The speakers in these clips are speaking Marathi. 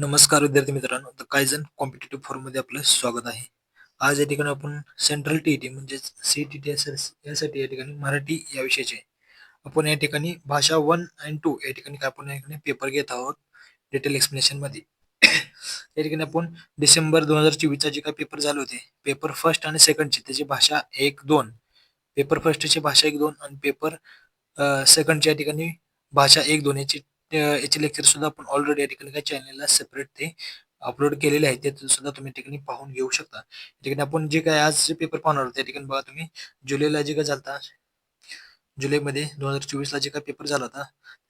नमस्कार विद्यार्थी मित्रांनो. तर कायझन कॉम्पिटेटिव्ह फॉर्ममध्ये आपलं स्वागत आहे. आज या ठिकाणी आपण सेंट्रल टी टी म्हणजेच C T T S S यासाठी या ठिकाणी मराठी या विषयाचे आपण या ठिकाणी भाषा वन अँड टू या ठिकाणी काय आपण या ठिकाणी पेपर घेत आहोत. डिटेल एक्सप्लेनेशनमध्ये या ठिकाणी आपण डिसेंबर दोन हजार चोवीसचा जे काही पेपर झाले होते पेपर फर्स्ट आणि सेकंडचे त्याची भाषा एक दोन. पेपर फर्स्टची भाषा एक दोन. आणि पेपर सेकंडच्या ठिकाणी भाषा एक दोन याची याचे लेक्चर सुद्धा आपण ऑलरेडी या ठिकाणी काय चॅनलला सेपरेट ते अपलोड केलेले आहेत ते सुद्धा तुम्ही ठिकाणी पाहून घेऊ शकता. या ठिकाणी आपण जे काय आज पेपर पाहणार आहोत त्या ठिकाणी बघा तुम्ही जुलैला जे काय झालता जुलैमध्ये दोन हजार चोवीस ला जे काय पेपर झाला होता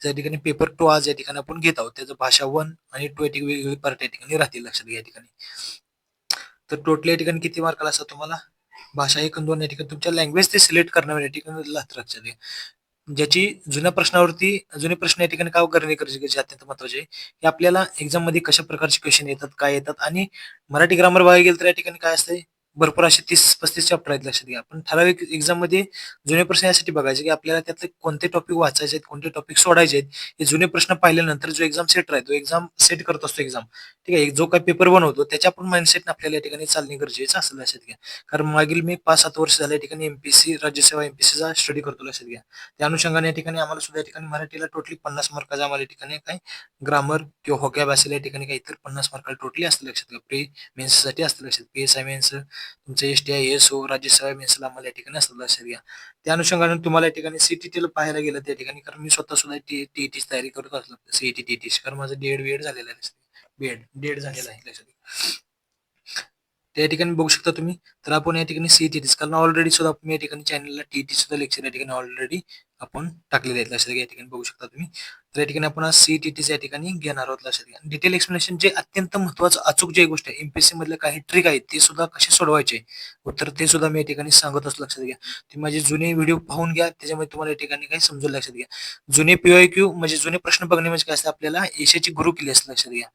त्या ठिकाणी पेपर टू आज या ठिकाणी आपण घेत आहोत. त्याचं भाषा वन आणि टू या ठिकाणी वेगवेगळे पार्ट या ठिकाणी राहतील लक्षात घ्या या ठिकाणी. तर टोटल या ठिकाणी किती मार्काला असतात तुम्हाला? भाषा एक दोन या ठिकाणी तुमच्या लँग्वेज ते सिलेक्ट करण्यावर या ठिकाणी लक्षात घ्या ज्याची जुन्या प्रश्नावरती जुने प्रश्न या ठिकाणी काय करणे गरजेचे अत्यंत महत्त्वाचे हे आपल्याला एक्झाममध्ये कशा प्रकारचे क्वेश्चन येतात काय येतात? आणि मराठी ग्रामर बघायला गेलं तर या ठिकाणी काय असते भरपूर असे तीस पस्तीस चॅप्टर आहेत लक्षात घ्या. पण ठराविक एक्झाममध्ये जुने प्रश्न यासाठी बघायचे की आपल्याला त्यातले कोणते टॉपिक वाचायचे आहेत कोणते टॉपिक सोडायचे आहेत हे जुने प्रश्न पाहिल्यानंतर जो एक्झाम सेट राहतो एक्झाम सेट करत असतो एक्झाम ठीक आहे? जो काही पेपर बनवतो त्याच्या पण माइंडसेट आपल्याला या ठिकाणी चालणे गरजेचं असेल लक्षात घ्या. कारण मागील मी पाच सात वर्ष झाल्या या ठिकाणी एमपीसी राज्यसेवा एमपीसीचा स्टडी करतो लक्षात घ्या. त्या अनुषंगाने या ठिकाणी आम्हाला सुद्धा या ठिकाणी मराठीला टोटली पन्नास मार्काचा आम्हाला या ठिकाणी काय ग्रामर किंवा हॉकॅब असेल या ठिकाणी काही इतर पन्नास मार्काला टोटली असतं लक्षात घ्या. प्री मेन्ससाठी असतं लक्षात पी एस आय मेन्स तुमचं S T I S O Rajyaseva मेन्सला आम्हाला या ठिकाणी असतं लक्षात घ्या त्या अनुषंगाने तुम्हाला या ठिकाणी सीटीटीला पाहायला गेलं त्या ठिकाणी कारण मी स्वतः सुद्धा टी तयारी करत असलो सीईटी टीटी कारण माझं डेड बीएड झालेलं आहे बीएड डेड झालेलं आहे लक्षात त्या ठिकाणी बघू शकता तुम्ही तर आपण या ठिकाणी सीईटी कारण ऑलरेडी सुद्धा आपण या ठिकाणी चॅनलला टीटी सुद्धा लेक्चर या ठिकाणी ऑलरेडी आपण टाकलेले आहेत लक्षात घ्या या ठिकाणी बघू शकता तुम्ही तर या ठिकाणी आपण आज या ठिकाणी घेणार आहोत लक्षात घ्या. डिटेल एक्सप्लेनेशन जे अत्यंत महत्वाचं अचूक जे गोष्ट आहे एमपीएससी मधले काही ट्रिक आहेत ते सुद्धा कसे सोडवायचे? उत्तर ते सुद्धा मी या ठिकाणी सांगत असतो लक्षात घ्या. तुम्ही माझे जुने व्हिडिओ पाहून घ्या त्याच्यामध्ये तुम्हाला या ठिकाणी काही समजून लक्षात घ्या. जुने पीओआय क्यू म्हणजे जुने प्रश्न बघणे म्हणजे काय असते? आपल्याला एशियाची गुरु केली असते लक्षात घ्या.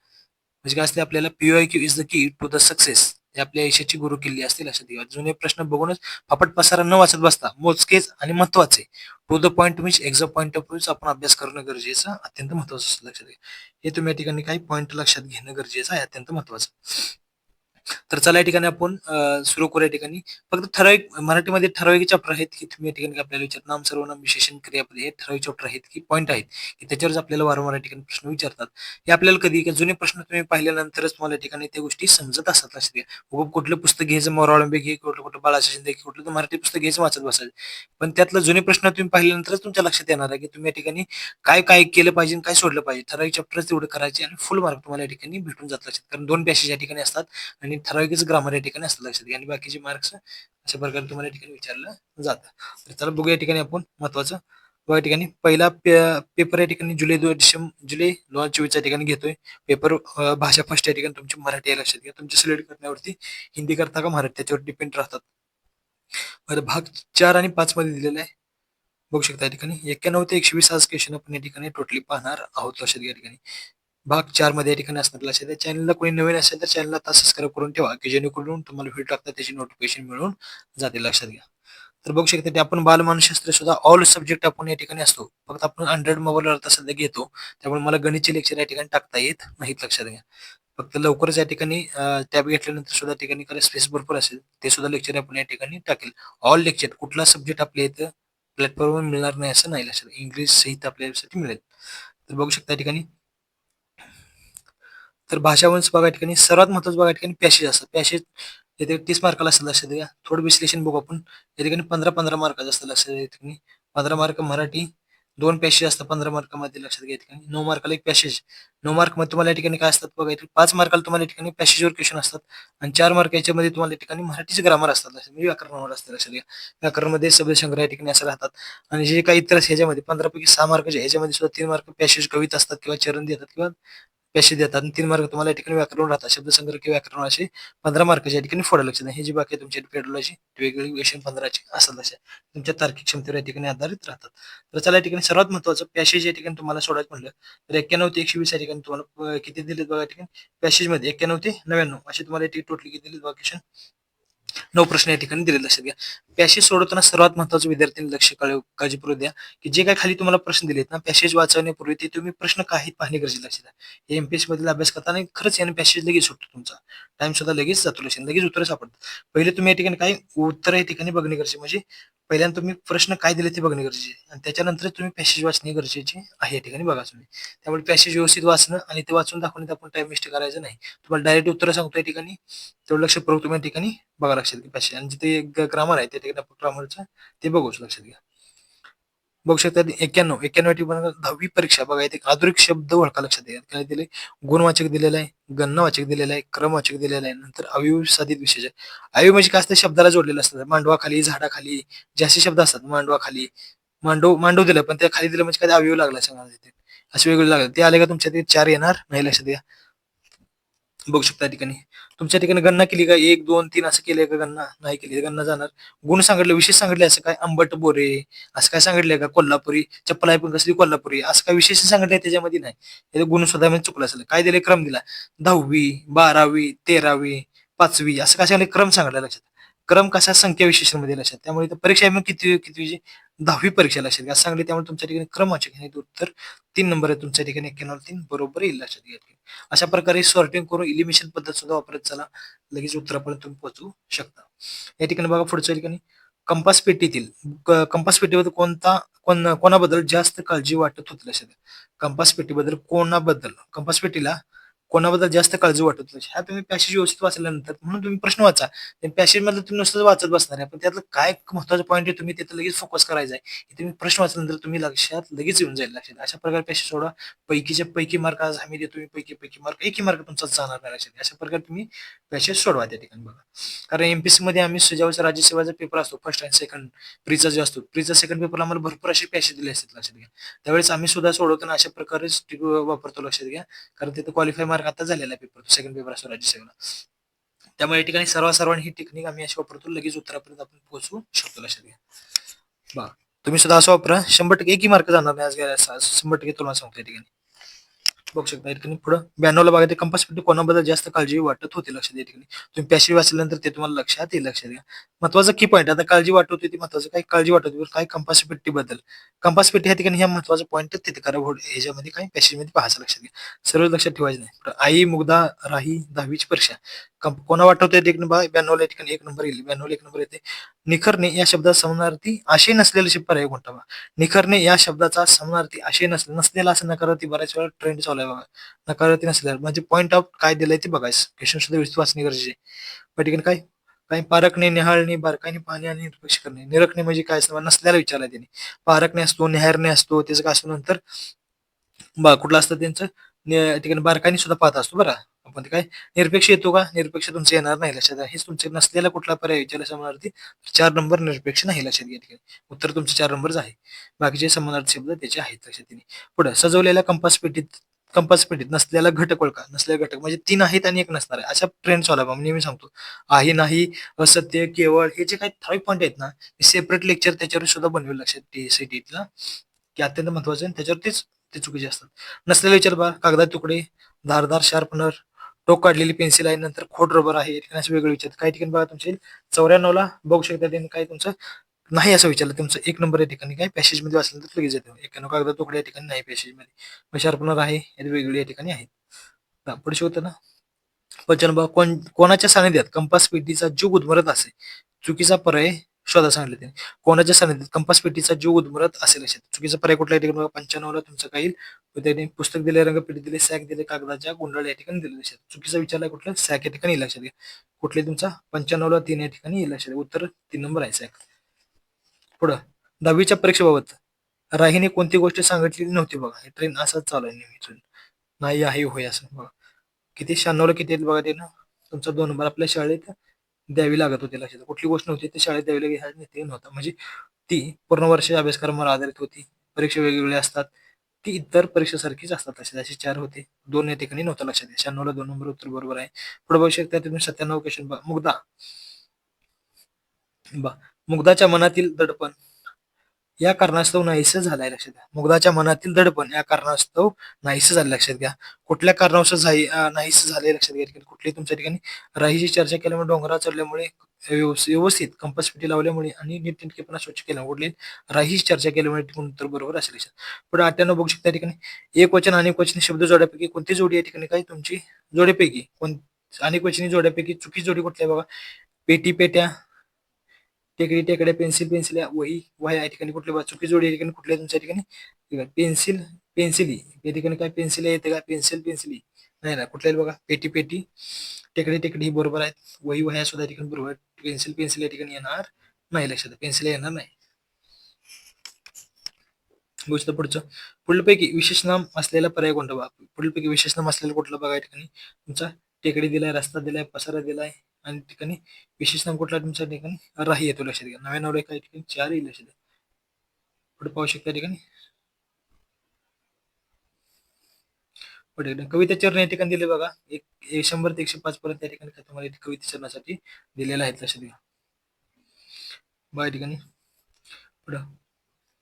म्हणजे काय असते? आपल्याला POI Q is the key to the success हे आपल्या यशाची गुरु किल्ली असतील लक्षात घ्या जुने प्रश्न बघूनच फापट पसारा न वाचत बसता मोजकेच आणि महत्त्वाचे टू द पॉईंट तुम्ही एक्झाम पॉईंट ऑफ व्ह्यू आपण अभ्यास करणं गरजेचं अत्यंत महत्वाचं लक्षात घ्या. हे तुम्ही या ठिकाणी काही पॉईंट लक्षात घेणं गरजेचं आहे अत्यंत महत्वाचं तर चला या ठिकाणी आपण सुरू करू या ठिकाणी. फक्त ठराविक मराठीमध्ये ठराविक चॅप्टर आहेत की तुम्ही या ठिकाणी आपल्याला विचार नाम सर्वनाम विशेषण क्रियापद हे ठराविक चॅप्टर आहेत की पॉईंट आहेत की त्याच्यावरच आपल्याला वारंवार या ठिकाणी प्रश्न विचारतात. हे आपल्याला कधी जुने प्रश्न तुम्ही पाहिल्यानंतरच तुम्हाला या ठिकाणी त्या गोष्टी समजत असतात लक्षात कुठलं पुस्तक घ्यायचं मोराळंबे घे कुठलं कुठलं बाळाचं शिंदे घे कुठलं तर मराठी पुस्तक घ्यायचं वाचत बसायचं. पण त्यातलं जुने प्रश्न तुम्ही पाहिल्यानंतरच तुमच्या लक्षात येणार आहे की तुम्ही या ठिकाणी काय काय केलं पाहिजे काय सोडलं पाहिजे. ठराविक चॅप्टरच तेवढं करायचे आणि फुल मार्क तुम्हाला या ठिकाणी भेटून जात लक्षात. कारण दोन पॅसेज या ठिकाणी असतात आणि ठराविकच ग्रामर या ठिकाणी असतं लक्षात घ्या. आणि बाकीचे मार्क्स अशा प्रकारे तुम्हाला या ठिकाणी विचारलं जातं. तर चला बघू या ठिकाणी आपण महत्वाचं. बघा या ठिकाणी पहिला पेपर या ठिकाणी जुलै दोन डिसेंबर जुलै दोन हजार चोवीसच्या ठिकाणी घेतोय. पेपर भाषा फर्स्ट या ठिकाणी तुमची मराठी या लक्षात घ्या. तुमच्या सिलेक्ट करण्यावरती हिंदी करता का मराठी? त्याच्यावर डिपेंड राहतात. बरं भाग चार आणि पाच मध्ये दिलेला आहे. बघू शकता या ठिकाणी. एक्क्याण्णव ते एकशे वीस आज क्वेश्चन आपण या ठिकाणी टोटली पाहणार आहोत लक्षात घ्या या ठिकाणी. भाग चारमध्ये या ठिकाणी असणार लक्षात द्या. चॅनलला कोणी नवीन असेल तर चॅनलला आता सबस्क्राईब करून ठेवा की जेणेकरून तुम्हाला व्हिडिओ टाकता त्याची नोटिफिकेशन मिळून जाते. लक्षात घ्या. तर बघू शकता ते आपण बालमानशास्त्र सुद्धा ऑल सब्जेक्ट आपण या ठिकाणी असतो. फक्त आपण हंड्रेड मोबाईलवर आता सध्या घेतो. त्यामुळे मला गणितचे लेक्चर या ठिकाणी टाकता येत नाहीत लक्षात घ्या. फक्त लवकरच या ठिकाणी टॅब घेतल्यानंतर सुद्धा ठिकाणी काही स्पेस भरपूर असेल ते सुद्धा लेक्चर आपण या ठिकाणी टाकेल. ऑल लेक्चर कुठला सब्जेक्ट आपल्या इथं प्लॅटफॉर्मवर मिळणार नाही असं नाही लक्षात इंग्लिश सहित आपल्यासाठी मिळेल. तर बघू शकता या ठिकाणी तर भाषावंश बघा ठिकाणी सर्वात महत्वाचं बघा ठिकाणी पॅसेज असतात. पॅसेज येथे तीस मार्काला असतं लक्षात द्या थोडं विश्लेषण बघू आपण. या ठिकाणी पंधरा पंधरा मार्काचं असतं लक्षात द्या ठिकाणी पंधरा मार्क मराठी दोन पॅसेज असतात पंधरा मार्कामध्ये लक्षात घ्या ठिकाणी. नऊ मार्काला एक पॅसेज नऊ मार्कमध्ये तुम्हाला या ठिकाणी काय असतात बघा पाच मार्काला तुम्हाला या ठिकाणी पॅसेजवर क्वेश्चन असतात. आणि चार मार्क याच्यामध्ये तुम्हाला या ठिकाणी मराठीचे ग्रामर असतात म्हणजे व्याकरणावर असतं लक्षात घ्या. व्याकरणमध्ये शब्द संग्रह या ठिकाणी असं राहतात. आणि जे काही इतर ह्याच्यामध्ये पंधरा पैकी सहा मार्क ह्याच्यामध्ये सुद्धा तीन मार्क पॅसेज कवित असतात किंवा चरण देतात किंवा पॅसेज देतात आणि तीन मार्क तुम्हाला या ठिकाणी व्याकरण राहतात. शब्दसंग्रह किंवा व्याकरण असे पंधरा मार्काच्या ठिकाणी फोडा लक्षात हे जी बाकी तुमची पेडोलॉजी वेगवेगळी विषय पंधराची असतात अशा. तुमच्या तार्किक क्षमतेवर या ठिकाणी आधारित राहतात. तर चला या ठिकाणी सर्वात महत्वाचं पॅसेज या ठिकाणी तुम्हाला सोडायचं म्हणलं तर एक्क्याण्णव ते एकशे वीस या ठिकाणी तुम्हाला किती दिलेत बघा ठिकाणी? पॅसेजमध्ये एक्क्याण्णव ते नव्याण्णव असे तुम्हाला टोटली किती दिलेत बघा क्वेश्चन नऊ प्रश्न या ठिकाणी दिले लक्षात घ्या पॅसेज सोडवताना सर्वात महत्वाचं विद्यार्थ्यांनी लक्ष काळजीपूर्वक द्या. की जे काही खाली तुम्हाला प्रश्न दिलेत ना पॅसेज वाचवण्यापूर्वी ते तुम्ही प्रश्न काही पाहणे गरजेचे लक्षात घ्या एमपीएस मधील अभ्यास करताना खरंच याने पॅसेज लगेच सुटतो तुमचा. टाइम सुद्धा लगेच जातो लक्षात लगेच उत्तर सापडतात. पहिले तुम्ही या ठिकाणी काही उत्तर या ठिकाणी बघणे गरजेचे म्हणजे पहिल्यांदा तुम्ही प्रश्न काय दिले ते बघणे गरजेचे आणि त्याच्यानंतर तुम्ही पॅसेज वाचणे गरजेचे आहे या ठिकाणी बघा तुम्ही. त्यामुळे पॅसेज व्यवस्थित वाचणं आणि ते वाचून दाखवण्यात आपण टाइम वेस्ट करायचं नाही. तुम्हाला डायरेक्ट उत्तर सांगतो या ठिकाणी. तेवढं लक्षपूर्वक तुम्ही या ठिकाणी. बघा लक्षात घ्या पॅसेज आणि जिथे ग्रामर आहे त्या ठिकाणी आपण ग्रामरचं ते बघूच लक्षात घ्या. बघू शकता एक्क्याण्णव एक्क्याण्णव ठिकाणी दहावी परीक्षा. बघा इथे आधुनिक शब्द ओळखा लक्षात घ्या काय दिले? गुणवाचक दिलेला आहे गणवाचक दिलेला आहे क्रमवाचक दिलेला आहे नंतर अवयव साधित विशेष आहे. अवयव म्हणजे काय असतं? शब्दाला जोडलेलं असतात मांडवाखाली झाडाखाली जे असे शब्द असतात मांडवाखाली मांडव मांडव दिलं पण त्या खाली दिलं म्हणजे काय? अवयव लागला सांगा तिथे असे वेगवेगळे लागले. ते आले का तुमच्या ते चार येणार. नाही लक्षात घ्या. बघू शकता ठिकाणी. तुमच्या ठिकाणी गणना केली का? एक दोन तीन असं केलंय का गणना? नाही केली गणना जाणार. गुण सांगितलं विशेष सांगितले असं काय? आंबट बोरे असं काय सांगितलंय का? कोल्हापुरी चप्पल आहे पण कसली कोल्हापुरी? असं काय विशेष सांगितलंय त्याच्यामध्ये नाही. गुण सुद्धा म्हणजे चुकलं असेल. काय दिले क्रम दिला. दहावी बारावी तेरावी पाचवी असं काय सांगितलं क्रम सांगितलं लक्षात. क्रम कसा संख्या विशेषणमध्ये लक्षात? त्यामुळे इथं परीक्षा मग किती किती दहावी परीक्षा लक्षात घ्या. सांगली त्यामुळे तुमच्या ठिकाणी क्रम क्रमाचे उत्तर तीन नंबर आहे तुमच्या ठिकाणी एक्क्याण्णव तीन बरोबर येईल लक्षात घ्या. अशा प्रकारे सॉर्टिंग करून इलिमिशन पद्धत सुद्धा वापरत चला. लगेच उत्तरापर्यंत तुम्ही पोहोचू शकता. या ठिकाणी बघा पुढच्या ठिकाणी. कंपास पेटीतील कंपास पेटीबद्दल कोणता कोण कोणाबद्दल जास्त काळजी वाटत होती लक्षात घ्या. कंपास पेटीबद्दल कोणाबद्दल? कंपास पेटीला कोणाबद्दल जास्त काळजी वाटत ह्या तुम्ही पॅसेज व्यवस्थित वाचल्यानंतर म्हणून तुम्ही प्रश्न वाचा. पॅसेज मधलं तुम्ही नुसतं वाचत बसणार आहे. पण त्यातलं काय महत्वाचं पॉईंट आहे तुम्ही तिथं लगेच फोकस करायचा आहे. तुम्ही प्रश्न वाचल्यानंतर तुम्ही लक्षात लगेच येऊन जाईल लक्षात. अशा प्रकारे पॅसेज सोडा. पैकीच्या पैकी मार्क आज आम्ही देतो तुम्ही पैकी पैकी मार्क एकही मार्क तुमचा जाणार नाही लक्षात. अशा प्रकारे तुम्ही पॅसेज सोडवा त्या ठिकाणी बघा. कारण एमपीसी मध्ये आम्ही ज्यावेळेस राज्यसेवाचा पेपर असतो फर्स्ट अँड सेकंड प्रीचा जो असतो प्रीचा सेकंड पेपर आम्हाला भरपूर असे पॅसेज दिले असतात लक्षात घ्या. त्यावेळेस आम्ही सुद्धा सोडवताना अशा प्रकारेच वापरतो लक्षात घ्या. कारण तिथे क्वालिफाय मार्क आता झालेला आहे पेपर सेकंड पेपर असतो राज्यसेवेला त्यामुळे या ठिकाणी सर्व सर्वांनी ही टेक्निक आम्ही अशी वापरतो लगेच उत्तरापर्यंत आपण पोहोचू शकतो लक्षात घ्या. बा तुम्ही सुद्धा असं वापरा. शंभर टक्के एकही मार्क जाणार नाही आज गेल्या शंभर टक्के तुम्हाला सांगतो या ठिकाणी. बघू शकता. या ठिकाणी पुढं ब्याण्णवला बघा ते कंपास पेटी कोणाबद्दल जास्त काळजी वाटत होती लक्षात या ठिकाणी. तुम्ही पॅशिव्ह वाचल्यानंतर ते तुम्हाला लक्षात येईल लक्षात घ्या. महत्वाचं की पॉईंट आता काळजी वाटत होती ती महत्वाचं काही काळजी वाटत होती काय कंपास पेटी बद्दल? कंपास पेटी या ठिकाणी ह्या महत्त्वाचा पॉईंट तिथे कारण ह्याच्यामध्ये काय पॅसेजमध्ये पाहायचं लक्षात घ्या. सर्व लक्षात ठेवायचं नाही. आई मुग्धा राही दहावीची परीक्षा. कोणा वाटवते एक नंबर ब्याण्णवला ठिकाणी एक नंबर येईल ब्याण्णवला एक नंबर येते. निखरणे या शब्दाचा समानार्थी आशय नसलेले शब्द आहे कोणता बा निखरणे या शब्दाचा समानार्थी आशय नसले नसलेला असं नकारार्थी बऱ्याच वेळा ट्रेंड चालू आहे बघा. नकारार्थी नसलेला. म्हणजे पॉईंट ऑफ काय दिलंय ते बघायचं क्वेश्चन सुद्धा व्यवस्थित वाचणे गरजेचे पण ठिकाणी काय? काही पारखणे निहाळणे बारकाईने पाहणे आणि निरपेक्ष करणे. निरखणे म्हणजे काय असतं नसल्याला विचारलं त्याने. पारखणे असतो निहारणे असतो त्याचं काय असतो नंतर बा कुठलं असतं त्यांचं? ठिकाणी बारकाईने सुद्धा पाहत असतो बरं. आपण ते काय निरपेक्ष येतो का? निरपेक्ष तुमचं येणार नाही लक्षात. घ्या. हेच तुमचे नसलेला कुठला पर्याय विचारला समानार्थी चार नंबर निरपेक्ष नाही लक्षात घ्या ठिकाणी उत्तर तुमचे चार नंबरच आहे. बाकीचे समानार्थी शब्द त्याचे आहेत लक्षात पुढे सजवलेल्या कंपास पेटीत कंपास पेटीत नसलेला घटक ओळखा. नसलेला घटक म्हणजे तीन आहेत आणि एक नसणार आहे. अशा ट्रेंड चालू आहे नेहमी सांगतो. आहे नाही असत्य केवळ हे जे काही ठराविक पॉईंट आहेत ना सेपरेट लेक्चर त्याच्यावर सुद्धा बनवेल लक्षात टीसीटीला की अत्यंत महत्वाचं आहे त्याच्यावरतीच ते चुकीचे असतात. नसलेले विचार बा कागदात तुकडे धारदार शार्पनर टोक काढलेली पेन्सिल आहे नंतर खोट रबर आहे असे वेगळे विचार काही ठिकाणी बघा तुमचे चौऱ्याण्णवला बघू शकता त्यांनी काय तुमचं नाही असं विचारलं तुमचं एक नंबर या ठिकाणी काय पॅसेजमध्ये वाचलं तर लगेच येतो. एकानं कागद तुकडे या ठिकाणी नाही पॅसेजमध्ये. शार्पनर आहे हे या ठिकाणी आहेत. पुढे होतं ना. पंच्याण्णव कोण कोणाच्या सानिध्यात कंपास पेटीचा जीव गुदमरत असे. चुकीचा पर्याय शोधा सांगितले त्यांनी. कोणाच्या सानिध्यात कंपास पेटीचा जीव उद्मरत असेल असेल चुकीचा पर्याय कुठला या ठिकाणी? पंच्याण्णवला तुमचं काही त्यांनी पुस्तक दिले रंगपेटी दिले सॅक दिले कागदाच्या गुंडाळ या ठिकाणी दिले असेल चुकीचा विचारला कुठला? सॅक या ठिकाणी येईल लक्षात घ्या कुठले तुमचा? पंच्याण्णवला तीन या ठिकाणी येईल लक्षात उत्तर तीन नंबर आहे सॅक. पुढं दहावीच्या परीक्षेबाबत राहीने कोणती गोष्ट सांगितलेली नव्हती बघा. हे ट्रेन असंच चालू आहे नेहमी नाही आहे होय असं. बघा किती? शहाण्णवला किती येईल बघा ते ना तुमचा दोन नंबर आपल्या शाळेत द्यावी लागत होती लक्षात. कुठली गोष्ट नव्हती ती शाळेत द्यावी लागेल ते नव्हता. म्हणजे ती पूर्ण वर्ष अभ्यासक्रमावर आधारित होती. परीक्षा वेगवेगळ्या असतात. ती इतर परीक्षेसारखीच असतात असे असे चार होते. दोन या ठिकाणी नव्हतं लक्षात येईल शहाण्णवला दोन नंबर उत्तर बरोबर आहे. पुढे बघू शकता तुम्ही सत्त्याण्णव क्वेश्चन बा मुग्धा. बा मुग्धाच्या मनातील दडपण. या कारणास्तव नाहीसं झालाय लक्षात घ्या. मुग्धाच्या मनातील दडपण या कारणास्तव नाहीसं झालं लक्षात घ्या. कुठल्या कारणास्तव झाई अं, नाहीसं झालंय लक्षात घ्या. ठिकाणी कुठली तुमच्या ठिकाणी राहीची चर्चा केल्यामुळे डोंगरा चढल्यामुळे व्यवस्थित कंपस पेटी लावल्यामुळे आणि नीटनेटकेपणा स्वच्छ केल्यामुळे कुठली राहीची चर्चा केल्यामुळे टिकून उत्तर बरोबर असेल लक्षात. पुढे अठ्ठ्याण्णव बघू शकता ठिकाणी एक वचन अनेक वचन शब्द जोड्यापैकी कोणती जोडी या ठिकाणी काय तुमची जोडीपैकी कोण अनेक वचनी जोड्यापैकी चुकी जोडी कुठली आहे बघा. पेटी पेट्या टेकडी टेकड्या पेन्सिल पेन्सिल वही वह्या या ठिकाणी कुठल्या चुकी जोडी या ठिकाणी कुठल्या तुमच्या ठिकाणी? पेन्सिल पेन्सिली या ठिकाणी काय पेन्सिल येते का पेन्सिल पेन्सिली नाही ना कुठल्या बघा? पेटी पेटी. टेकडी टेकडी ही बरोबर आहेत. वही वह्या सुद्धा ठिकाणी बरोबर पेन्सिल पेन्सिल या ठिकाणी येणार नाही लक्षात. पेन्सिल येणार नाही. गोष्ट पुढचं. पुढीलपैकी विशेष नाम असलेला पर्याय कोणता पुढीलपैकी विशेष नाम असलेला कुठला बघा या ठिकाणी? तुमचा टेकडी दिलाय रस्ता दिलाय पसारा दिलाय आणि ठिकाणी विशेष नाम कुठला तुमच्या ठिकाणी? राही येतो लक्षात घ्या. नव्या नवऱ्या काही ठिकाणी चार येईल लक्षात घ्या. पुढे पाहू शकता ठिकाणी. पुढे कविता चरण या ठिकाणी दिले बघा. एक शंभर ते एकशे पाच पर्यंत त्या ठिकाणी तुम्हाला इथे कविता चरणासाठी दिलेला आहेत लक्षात घ्या. बघा या ठिकाणी. पुढं.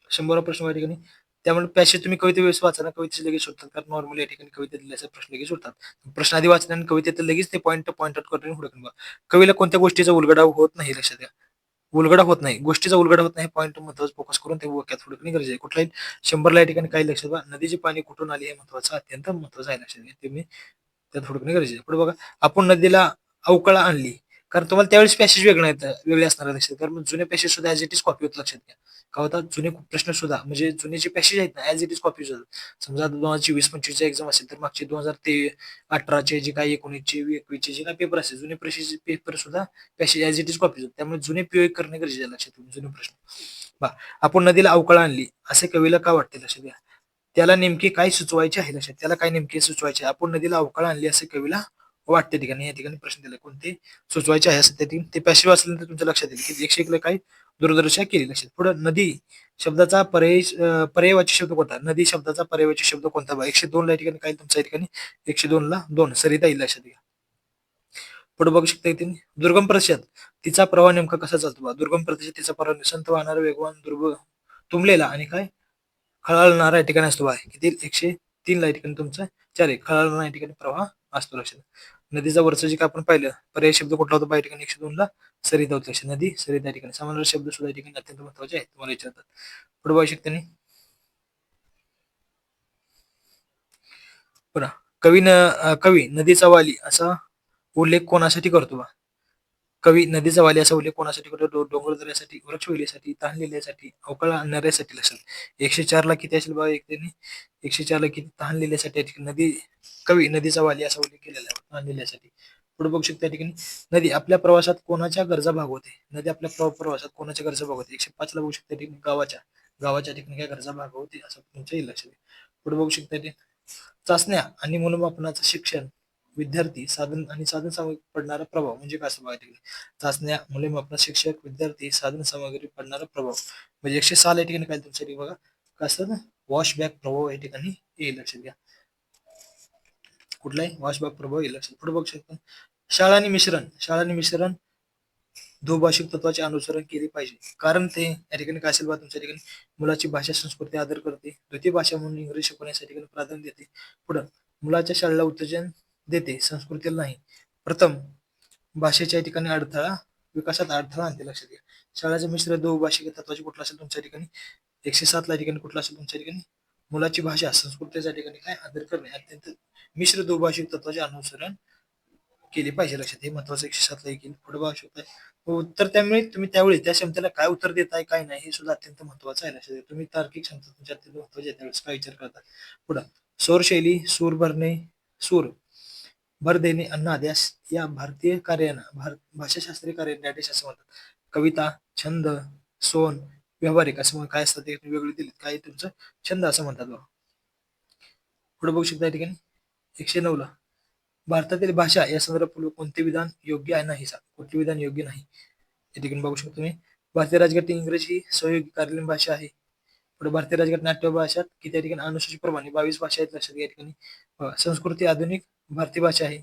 शंभर प्रश्न या ठिकाणी. त्यामुळे पॅसेज तुम्ही कविता वेळेस वाचा ना कवितेचे लगेच सुटतात कारण नॉर्मली या ठिकाणी कविता दिल्याचा प्रश्न लगेच सुटतात प्रश्न आधी वाचले आणि कवितेत लगेच ते पॉईंट पॉईंट आउट करून हुडकून बघा. कवीला कोणत्या गोष्टीचा उलगडा होत नाही लक्षात घ्या. उलगडा होत नाही. गोष्टीचा उलगडा होत नाही पॉईंट महत्त्वाचा फोकस करून ते वाक्यात हुडकणे गरजेचे आहे. कुठलाही शंभरला या ठिकाणी काही लक्षात घ्या नदीचे पाणी कुठून आले हे महत्वाचं अत्यंत महत्वाचं आहे लक्षात घ्या. तुम्ही त्यात हुडकणे गरजेचे आहे. पुढे बघा. आपण नदीला अवकळा आणली. कारण तुम्हाला त्यावेळेस पॅसेज वेगळं आहेत वेगळे असणार लक्षात. कारण जुने पॅसेज सुद्धा ऍज इट इज कॉपी होत लक्षात घ्या. का होता? जुने प्रश्न सुद्धा म्हणजे जुने जे पॅसेज आहेत ना ऍज इट इज कॉपी होतात. समजा दोन हजार चोवीस पंचवीसचा एक्झाम असेल तर मागचे दोन हजार ते अठराचे जे काही एकोणीसचे एकवीसचे जे काही पेपर असेल जुने प्रश्न पेपर सुद्धा passage as it is copy होतात. त्यामुळे जुने पीओ करणे गरजेचे आहे लक्षात जुने प्रश्न. बा आपण नदीला अवकाळ आणली. असे कवीला का वाटते लक्षात घ्या? त्याला नेमके काय सुचवायचे आहे लक्षात? त्याला काय नेमके सुचवायचे आपण नदीला अवकाळ आणली असे कवीला वाटते ठिकाणी या ठिकाणी प्रश्न दिले कोणते? सुचवायचे आहे असं त्या ते पॅशिव असल्यानंतर तुमच्या लक्षात येईल. की एकशे एकला काय? दूरदर्शा केली लक्षात. पुढे नदी शब्दाचा पर्याय पर्यायवाची शब्द कोणता? नदी शब्दाचा पर्यायवाची शब्द कोणता? बा एकशे दोन ला ठिकाणी काय? तुमच्या ठिकाणी? एकशे दोन ला दोन. सरिता येईल लक्षात घ्या. पुढे बघू शकता इथे दुर्गम प्रदेशात तिचा प्रवाह नेमका कसा चालतो? बा दुर्गम प्रदेशात तिचा प्रवाह संत वाहणारा वेगवान दुर्ग तुंबलेला आणि काय? खळाळणारा या ठिकाणी असतो. बा किती? एकशे तीन ला ठिकाणी तुमचा चार एक. खळाळणारा या ठिकाणी प्रवाह असतो लक्षात. नदीचा वरचं जे काय आपण पाहिलं पर्याय शब्द कुठला होता? बा या ठिकाणी एकशे दोनला सरिता होती लक्षात नदी सरिता या ठिकाणी. सामान्य शब्द सुद्धा या ठिकाणी अत्यंत महत्त्वाचे आहेत तुम्हाला विचारतात. पुढे पाहू शकते पुन्हा कवी न कवी नदीचा वाली असा उल्लेख कोणासाठी करतो बा? कवी नदीचा वाली असा उल्लेख कोणासाठी करतो? डोंगर दऱ्यासाठी वृक्ष वेलीसाठी तहान लिहिल्यासाठी अवकाळ नऱ्यासाठी लक्षात. एकशे चार ला किती असेल बघा एक त्यांनी? एकशे चार ला किती? तहान लिहिल्यासाठी नदी कवी नदीचा वाली असा उल्लेख केलेला आहे. तहान लिहिल्यासाठी पुढे बघू शकता ठिकाणी. नदी आपल्या प्रवासात कोणाच्या गरजा भागवते? नदी आपल्या प्रवा- प्रवासात कोणाच्या गरजा भागवते? एकशे पाच ला बघू शकता ठिकाणी गावाच्या. गावाच्या ठिकाणी काय गरजा भागवते? असं तुमच्या येईल लक्षात पुढे बघू शकता ठिकाणी. चाचण्या आणि मूल्यमापनाचं शिक्षण. विद्यार्थी साधन आणि साधन सामग्री पडणारा प्रभाव म्हणजे काय बघायला बघा ठिकाणी चाचण्या मूल्यमापन शिक्षक विद्यार्थी साधन सामग्री पडणारा प्रभाव. म्हणजे एकशे सहा या ठिकाणी काय तुमच्यासाठी बघा? कसं वॉशबॅक प्रभाव या ठिकाणी येईल लक्षात घ्या. कुठलाही वॉशबॅक प्रभाव येईल लक्षात. पुढे बघू शकता. शाळा आणि मिश्रण. शाळा आणि मिश्रण दुभाषिक तत्वाचे अनुसरण केले पाहिजे. कारण ते या ठिकाणी काय असेल बा तुमच्या ठिकाणी? मुलाची भाषा संस्कृती आदर करते. द्वितीय भाषा म्हणून इंग्रजी शिकवण्यासाठी प्राधान्य देते. पुढं मुलाच्या शाळेला उत्तेजन देते संस्कृतीला नाही. प्रथम भाषेच्या ठिकाणी अडथळा विकासात अडथळा आणते लक्षात घ्या. शाळेचे मिश्र दुभाषिक तत्वाची कुठला असेल तुमच्या ठिकाणी? एकशे सात ला ठिकाणी कुठला असेल तुमच्या ठिकाणी? मुलाची भाषा संस्कृतीच्या ठिकाणी काय आदर करणे अत्यंत मिश्र दुभाषिक तत्वाचे अनुसरण केले पाहिजे लक्षात हे महत्वाचं एकशे सात ला येईल पुढे बघू शकता उत्तर हो, त्यामुळे तुम्ही त्यावेळी त्या क्षमतेला काय उत्तर देताय काय नाही हे सुद्धा अत्यंत महत्वाचं आहे लक्षात तुम्ही तार्किक क्षमता तुमच्या अत्यंत महत्वाची आहे त्यावेळेस काय विचार करता? पुढं स्वरशैली सूर भरणे सूर भर देणे अन्नाद्यास या भारतीय कार्यांना भार भाषाशास्त्रीय कार्यांना नॅटिश असं म्हणतात. कविता छंद सोन व्यावहारिक असं म्हणून काय असतात ते वेगळे दिलेत. काय तुमचं? छंद असं म्हणतात बघा. पुढे बघू शकता या ठिकाणी. एकशे नऊ ला भारतातील भाषा या संदर्भात कोणते विधान योग्य आहे? नाही सांग कुठले विधान योग्य नाही? या ठिकाणी बघू शकतो तुम्ही. भारतीय राजघाटी इंग्रजी ही सहयोगी कार्यालयीन भाषा आहे. पुढे भारतीय राजघाट नाट्य भाषात किती त्या ठिकाणी? अनुसूचित प्रमाणे बावीस भाषा आहेत लक्षात घ्या या ठिकाणी. संस्कृती आधुनिक भारतीय भाषा आहे.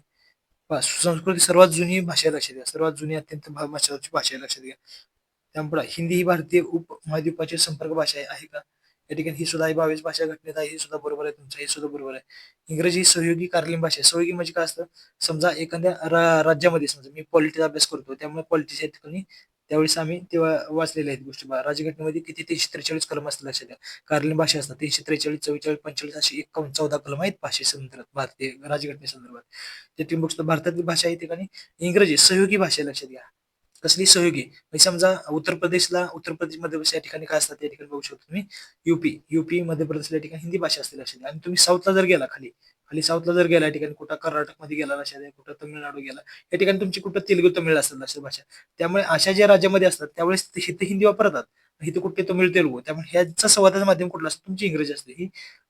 बघा, संस्कृती सर्वात जुनी भाषा आहे लक्षात घ्या. सर्वात जुनी अत्यंत भा- महत्वाची भाषा आहे लक्षात घ्या. त्यामुळे हिंदी ही भारतीय उपमहाद्वीपाची संपर्क भाषा आहे आहे का? या ठिकाणी ही सुद्धा ही बावीस भाषा घटनेत आहे ही सुद्धा बरोबर आहे तुमचं हे सुद्धा बरोबर आहे. इंग्रजी ही सहयोगी कार्यालयीन भाषा आहे. सहयोगी म्हणजे काय असतं? समजा एखाद्या रा- राज्यामध्ये समजा मी पॉलिटीचा अभ्यास करतो त्यामुळे पॉलिटीच्या या ठिकाणी त्यावेळेस आम्ही तेव्हा वाचलेल्या आहेत गोष्टी. राजघटनेमध्ये किती तीनशे त्रेचाळीस कलम असतात लक्षात घ्या. कार्यालयीन भाषा असतात तीनशे त्रेचाळीस चव्वेचाळीस पंचेचाळीस अशी एकावन्न चौदा कलम आहेत भाषे संदर्भात भारतीय राजघटनेसंदर्भात ते तुम्ही बघतो भारतातली भाषा आहे ठिकाणी इंग्रजी सहयोगी भाषा लक्षात घ्या. कसली सहयोगी. म्हणजे समजा उत्तर प्रदेशला उत्तर प्रदेश मध्य प्रदेश या ठिकाणी काय असतात त्या ठिकाणी बघू शकतो तुम्ही. युपी युपी मध्य प्रदेशला या ठिकाणी हिंदी भाषा असते लक्षात घ्या. आणि तुम्ही साऊथला जर गेला खाली खाली साऊथला जर गेला या ठिकाणी कुठं कर्नाटकमध्ये गेला लक्षात आहे कुठं तमिळनाडू गेला या ठिकाणी तुमची कुठं तेलुगू तमिळ असतात लक्षात भाषा त्यामुळे अशा ज्या राज्यामध्ये असतात त्यावेळेस ते हिंदी वापरतात. इथे कुठे तमिळ तेलुगू त्यामुळे ह्याचा संवादाचं माध्यम कुठलं असतं? तुमची इंग्रजी असते. ही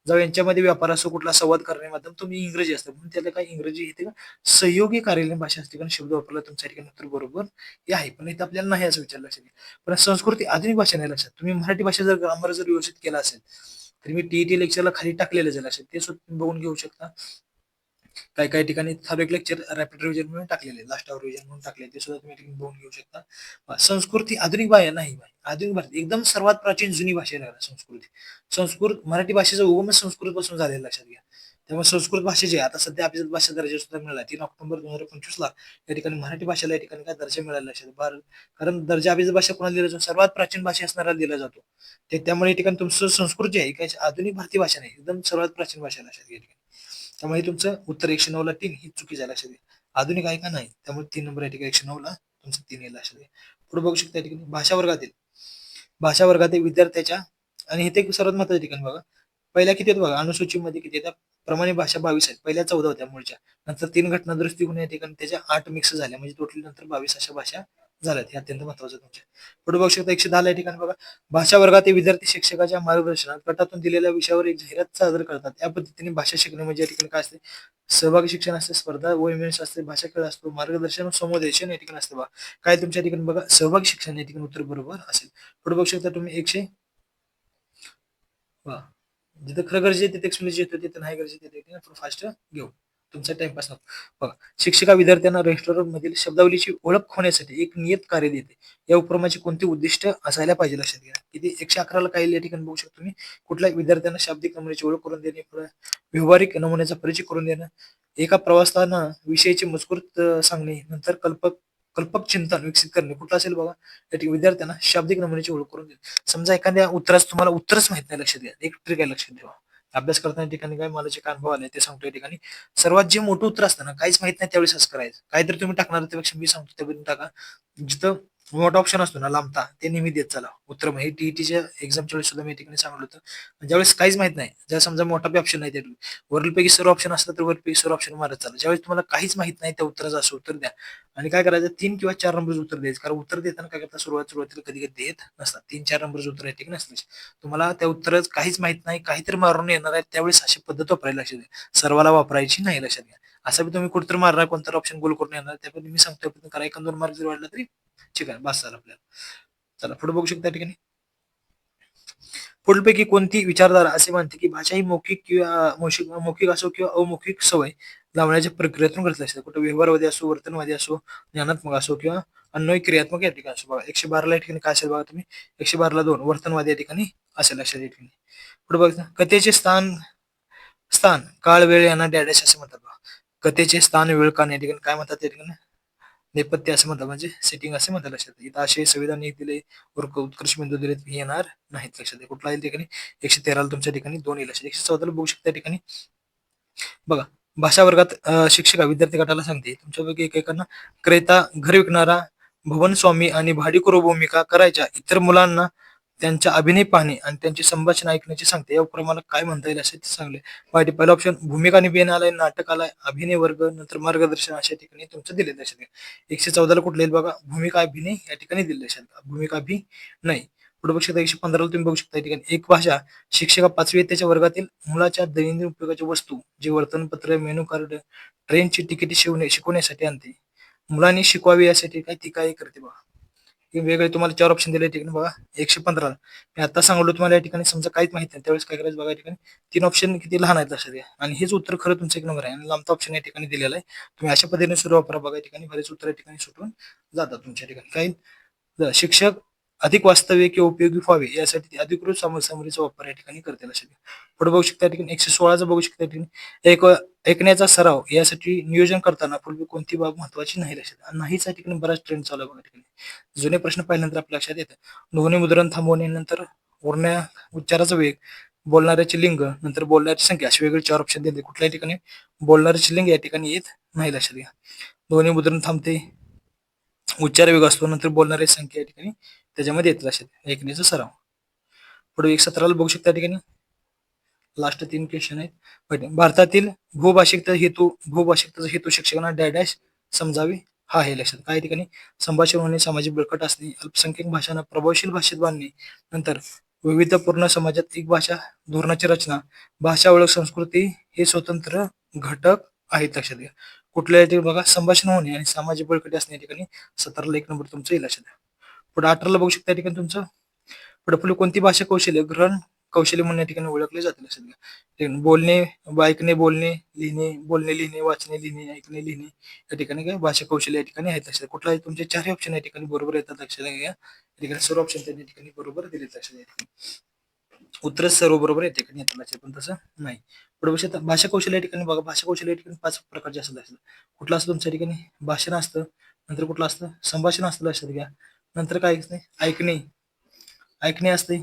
जेव्हा यांच्यामध्ये व्यापार असो कुठला संवाद करणे माध्यम तुम्ही इंग्रजी असतं. म्हणून त्याला काय इंग्रजी इथे का सहयोगी कार्यालयीन भाषा असते. कारण शब्द वापरला तुमच्या ठिकाणी उत्तर बरोबर हे आहे. पण इथे आपल्याला नाही असं विचारलं लक्षात पण संस्कृती आधुनिक भाषा नाही लक्षात. तुम्ही मराठी भाषा जर ग्रामर जर व्यवस्थित केला असेल तर मी टीईटी लेक्चरला खाली टाकलेलं आहे लक्षात ते सुद्धा तुम्ही बघून घेऊ शकता. काही काही ठिकाणी ठराविक लेक्चर रॅपिड रिव्हिजन म्हणून टाकलेले लास्ट आवर रिव्हिजन म्हणून टाकले ते सुद्धा तुम्ही बघून घेऊ शकता. संस्कृती आधुनिक भाषा नाही आधुनिक भाषा एकदम सर्वात प्राचीन जुनी भाषा आहे संस्कृती. संस्कृत मराठी भाषेचा उगम संस्कृत पासून झालेला लक्षात घ्या. त्यामुळे संस्कृत भाषेचे आता सध्या अभिजात भाषा दर्जा सुद्धा मिळाला तीन ऑक्टोबर दोन हजार पंचवीस ला या ठिकाणी मराठी भाषेला या ठिकाणी काय दर्जा मिळाला असेल? भारत कारण दर्जा अभिजात भाषा कोणाला दिला जातो? सर्वात प्राचीन भाषा असणारा दिला जातो. ते त्यामुळे या ठिकाणी तुमचं संस्कृत जे आहे काही आधुनिक भारतीय भाषा नाही एकदम सर्वात प्राचीन भाषा लक्षात या ठिकाणी. त्यामुळे तुमचं उत्तर एकशे नऊ ला तीन ही चुकी आहे लक्षात आधुनिक आहे का नाही? त्यामुळे तीन नंबर या ठिकाणी एकशे नऊ ला तुमचं तीन येईल लक्षात पुढे बघू शकता या ठिकाणी भाषा वर्गातील भाषा वर्गातील विद्यार्थ्याच्या आणि हे ते सर्वात महत्वाचं ठिकाण बघा. पहिल्या किती आहेत बघा? अनुसूचीमध्ये किती येतात प्रमाणे भाषा बावीस आहेत. पहिल्या चौदा होत्या मूळच्या. नंतर तीन घटना दुरुस्ती होऊन या ठिकाणी त्याच्या आठ मिक्स झाल्या. म्हणजे टोटल नंतर बावीस अशा भाषा झाल्यात. हे अत्यंत महत्वाचं तुमच्या. पुढे बघू शकता एकशे दहा या ठिकाणी बघा. भाषा वर्गातील विद्यार्थी शिक्षकाच्या मार्गदर्शनात गटातून दिलेल्या विषयावर एक जाहिरात सादर करतात. या पद्धतीने भाषा शिकणे म्हणजे या ठिकाणी काय असते? सहभागी शिक्षण असते स्पर्धा वयमेश असते भाषा खेळ असतो मार्गदर्शन व समुदेशन या ठिकाणी असते बघा. काय तुमच्या ठिकाणी बघा? सहभागी शिक्षण या ठिकाणी उत्तर बरोबर असेल. पुढे बघू शकता तुम्ही एकशे वा जिथं खरं गरजे तिथे एक्सप्लेनेशन येतं तिथे नाही गरजे तिथे थोडं फास्ट घेऊ तुमचा टाइमपास नको बघा शिक्षिका विद्यार्थ्यांना रेस्टॉरंट मधील शब्दावलीची ओळख होण्यासाठी एक नियत कार्य देते. या उपक्रमाचे कोणते उद्दिष्ट असायला पाहिजे लक्षात घ्या. किती एकशे अकराला काही या ठिकाणी बघू शकतो तुम्ही. कुठल्याही विद्यार्थ्यांना शाब्दिक नमुन्याची ओळख करून देणे व्यवहारिक व्यावहारिक नमुन्याचा परिचय करून देणं एका प्रवासाना विषयाचे मजकूर सांगणे नंतर कल्पक कल्पक चिंतन विकसित करणे कुठलं असेल बघा त्या ठिकाणी विद्यार्थ्यांना शाब्दिक नमुन्याची ओळख करून देईल समजा एखाद्या उत्तरास तुम्हाला उत्तरच माहीत नाही लक्षात घ्या एक ट्रिक आहे लक्षात ठेवा. अभ्यास करताना या ठिकाणी काय मला जे अनुभव आले ते सांगतो या ठिकाणी. सर्वात जे मोठं उत्तर असतं ना काहीच माहीत नाही त्यावेळेस असं करायचं. काहीतरी तुम्ही टाकणार त्यापेक्षा मी सांगतो त्याबद्दल टाका. जिथं मोठा ऑप्शन असतो ना लांबता. ते नेहमी देत चला. उत्तर हे टीईटीच्या एक्झामच्या वेळेस सुद्धा मी ठिकाणी सांगितलं होतं. ज्यावेळेस काहीच माहीत नाही जर समजा मोठा ऑप्शन नाही त्यावेळी वरीलपैकी सर्व ऑप्शन असलं तर वरपैकी सर्व ऑप्शन मारत चाललं ज्यावेळेस तुम्हाला काहीच माहीत नाही त्या उत्तराचं असं उत्तर द्या. आणि काय करायचं तीन किंवा चार नंबरचं उत्तर द्यायचं. कारण उत्तर देताना काय करता सुरुवात सुरुवातीला कधी कधी देत नसतात. तीन चार नंबरचं उत्तर या ठिकाणी नसतं तुम्हाला त्या उत्तराचं काहीच माहीत नाही काहीतरी मारून येणार आहे त्यावेळेस अशी पद्धत वापरायला लक्षात घ्या. सर्वाला वापरायची नाही लक्षात घ्या. असं बी तुम्ही कुठेतरी मारणार कोणतं ऑप्शन गोल करून येणार त्या मी सांगतो करा. एक दोन मार्क जर वाढला तरी ठीक आहे बस झालं आपल्याला. चला पुढे बघू शकता ठिकाणी. पुढीलपैकी कोणती विचारधारा असे मानते की भाषा ही मौखिक किंवा मौखिक मौखिक असो किंवा अमौखिक सवय लावण्याच्या प्रक्रियेतून घडत असते. कुठे व्यवहारवादी असो वर्तनवादी असो ज्ञानात्मक असो किंवा अन्वय क्रियात्मक या ठिकाणी असो बघा. एकशे बाराला या ठिकाणी काय असेल बघा तुम्ही? एकशे बाराला दोन वर्तनवादी या ठिकाणी असेल लक्षात या ठिकाणी. पुढे बघा. कथेचे स्थान स्थान काळ वेळ यांना डॅडॅश असे म्हणतात बघा. कथेचे स्थान वेळ का या ठिकाणी काय म्हणतात या ठिकाणी? नेपथ्य असं म्हणतात म्हणजे सेटिंग असे म्हणतात लक्षात. इथं असे संविधान दिले उत्कृष्ट उत्कर्ष बिंदू दिले हे येणार नाहीत लक्षात. कुठला येईल ठिकाणी? एकशे तेराला तुमच्या ठिकाणी दोन येईल लक्षात. एकशे चौदाला बघू शकता ठिकाणी. बघा भाषा वर्गात शिक्षिका विद्यार्थी गटाला सांगते. तुमच्यापैकी एकेकांना क्रेता घर विकणारा भवन स्वामी आणि भाडीकरू भूमिका करायच्या इतर मुलांना त्यांचा अभिनय पाहणे आणि त्यांचे संभाषण ऐकण्याची सांगते. या उपक्रमाला काय म्हणता येईल असे ते सांगले. पाहिजे पहिला ऑप्शन भूमिका निवेदन नाटकालय नाटक आलाय अभिनय वर्ग नंतर मार्गदर्शन अशा ठिकाणी तुमचं दिले लक्षात एकशे चौदाला कुठले बघा? भूमिका अभिनय या ठिकाणी दिले लक्षात घ्या. भूमिका अभिनय. पुढे बघू शकता एकशे पंधराला तुम्ही बघू शकता या ठिकाणी. एक भाषा शिक्षका पाचवी त्याच्या वर्गातील मुलाच्या दैनंदिन उपयोगाच्या वस्तू जे वर्तनपत्र मेनू कार्ड ट्रेनची तिकिटे शिवणे शिकवण्यासाठी आणते. मुलांनी शिकवावी यासाठी काय ती काय करते बघा. हे वेगळे तुम्हाला चार ऑप्शन दिले या ठिकाणी बघा. एकशे पंधरा. मी आता सांगलो तुम्हाला या ठिकाणी समजा काहीच माहिती नाही त्यावेळेस काय करायचं बघा या ठिकाणी. तीन ऑप्शन किती लहान आहेत लक्षात घ्या. आणि हेच उत्तर खरं तुमचं एक नंबर आहे. आणि लांबचा ऑप्शन या ठिकाणी दिलेला आहे. तुम्ही अशा पद्धतीने सुरू वापरा बघा या ठिकाणी. बरेच उत्तर या ठिकाणी सुटून जातात तुमच्या ठिकाणी. काही शिक्षक अधिक वास्तव्य किंवा उपयोगी व्हावे यासाठी ते अधिकृत सामग्रीचा वापर या ठिकाणी करते लक्षात घ्या पुढे बघू शकता ठिकाणी एकशे सोळाचा बघू शकता ठिकाणी. एक ऐकण्याचा सराव यासाठी नियोजन करताना पूर्वी कोणती बाब महत्वाची नाही लक्षात नाहीच या ठिकाणी बराच ट्रेंड चालू आहे बघा ठिकाणी. जुने प्रश्न पाहिल्यानंतर आपल्या लक्षात येतं. ध्वनी मुद्रण थांबवणे नंतर उरण्या उच्चाराचा वेग बोलणाऱ्याचे लिंग नंतर बोलणाऱ्याची संख्या असे वेगळे चार ऑप्शन दिले. कुठल्याही ठिकाणी बोलणाऱ्याचे लिंग या ठिकाणी येत नाही लक्षात घ्या. ध्वनी मुद्रण थांबते उच्चार वेग असतो नंतर बोलणाऱ्याची संख्या या ठिकाणी त्याच्यामध्ये येत लक्षात ऐकण्याचा सराव पुढे एक सतराला बघू शकता ठिकाणी. लास्ट तीन क्वेश्चन आहेत. भारतातील भूभाषिक हेतू भूभाषिकताचा हेतू शिक्षकांना डॅडॅश समजावे हा आहे लक्षात. काय ठिकाणी? संभाषण होणे सामाजिक बळकट असणे अल्पसंख्याक भाषांना प्रभावशील भाषेत बांधणे नंतर विविधपूर्ण समाजात एक भाषा धोरणाची रचना भाषा ओळख संस्कृती हे स्वतंत्र घटक आहेत लक्षात घ्या. कुठल्या बघा? संभाषण होणे आणि सामाजिक बळकटी असणे या ठिकाणी. सतराला एक नंबर तुमचं येईल लक्षात घ्या. पुढे अठराला बघू शकता या ठिकाणी तुमचं पुढे पुढे कोणती भाषा कौशल्य ग्रहण कौशल्य म्हणून या ठिकाणी ओळखले जाते लक्षात घ्या बोलणे ऐकणे बोलणे लिहिणे बोलणे लिहिणे वाचणे लिहिणे ऐकणे लिहिणे या ठिकाणी काय भाषा कौशल्य या ठिकाणी आहेत लक्षात कुठलाही तुमचे चारही ऑप्शन या ठिकाणी बरोबर येतात लक्षात घ्या या ठिकाणी सर्व ऑप्शन त्या ठिकाणी बरोबर दिले लक्षात घ्या उत्तर सर्व बरोबर या ठिकाणी येतात लक्षात पण तसं नाही पुढे भाषा कौशल्य या ठिकाणी बघा भाषा कौशल्य या ठिकाणी पाच प्रकारचे असतात कुठलं असतं तुमच्या ठिकाणी भाषण असतं नंतर कुठलं असतं संभाषण असतं लक्षात घ्या नंतर काय नाही. ऐकणे ऐकणे असते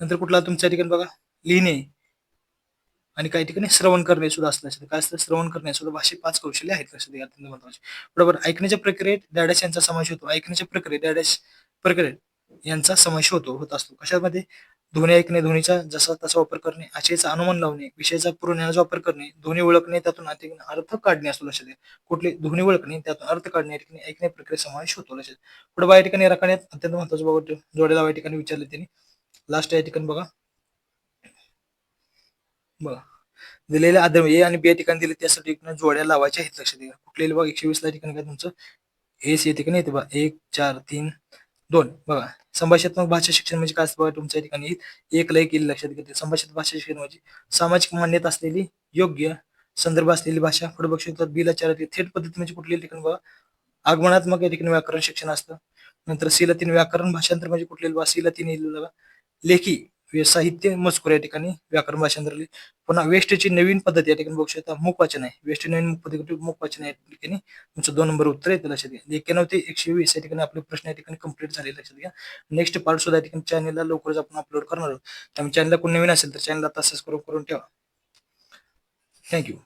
नंतर कुठला तुमच्या ठिकाणी बघा. लिहिणे. आणि काही ठिकाणी श्रवण करणे सुद्धा असतं. लक्षात काय असतं? श्रवण करणे सुद्धा. भाषेत पाच कौशल्य आहेत लक्षात घ्या अत्यंत महत्त्वाचे बरोबर? ऐकण्याच्या प्रक्रियेत डॅडॅश यांचा समावेश होतो. ऐकण्याच्या प्रक्रियेत डॅडॅश प्रक्रियेत यांचा समावेश होतो होत असतो. कशामध्ये? ध्वनी ऐकणे ध्वनीचा जसा तसा वापर करणे आशयाचा अनुमान लावणे विषयाचा पूर्वज्ञानाचा वापर करणे ध्वनी ओळखणे त्यातून अर्थ काढणे असतो लक्षात घ्या कुठले ध्वनी ओळखणे त्यातून अर्थ काढणे या ठिकाणी ऐकणे प्रक्रिया समावेश होतो लक्षात पुढे या ठिकाणी राखण्यात अत्यंत महत्वाचं बाबा जोड्या या ठिकाणी विचारले त्यांनी. लास्ट या ठिकाणी बघा. बघा. दिलेले आदर ए आणि बी या ठिकाणी दिले त्यासाठी ठिकाणी जोड्या लावायच्या आहेत. लक्षात द्या. कुठलेली बघा? एकशे वीस ला ठिकाणी काय तुमचं? एस या ठिकाणी येते बघा. एक चार तीन दोन. बघा संभाषात्मक भाषा शिक्षण म्हणजे काय असतं बघा तुमच्या ठिकाणी? एक लय केली लक्षात घेते. संभाषित भाषा शिक्षण म्हणजे सामाजिक मान्यता असलेली योग्य संदर्भ असलेली भाषा. पुढे बघू शकतात बिला चार थेट पद्धती म्हणजे कुठली ठिकाणी बघा? आगमनात्मक या ठिकाणी व्याकरण शिक्षण असतं. नंतर सी तीन व्याकरण भाषांतर म्हणजे कुठले? बघा सी तीन येईल बघा. लेखी साहित्य मजकूर या ठिकाणी व्याकरण भाषांतर पुन्हा वेस्टची नवीन पद्धत या ठिकाणी बघू शकता. मुख वाचन आहे. वेस्ट नवीन पद्धती मुख वाचन या ठिकाणी. तुमचं दोन नंबर उत्तर येतं लक्षात घ्या. एक्क्याण्णव ते एकशे वीस या ठिकाणी आपले प्रश्न या ठिकाणी कंप्लीट झाले लक्षात घ्या. नेक्स्ट पार्ट सुद्धा या ठिकाणी चॅनलला लवकरच आपण अपलोड करणार आहोत. त्यामुळे चॅनलला कोण नवीन असेल तर चॅनलला आता सबस्क्राईब करून ठेवा. थँक्यू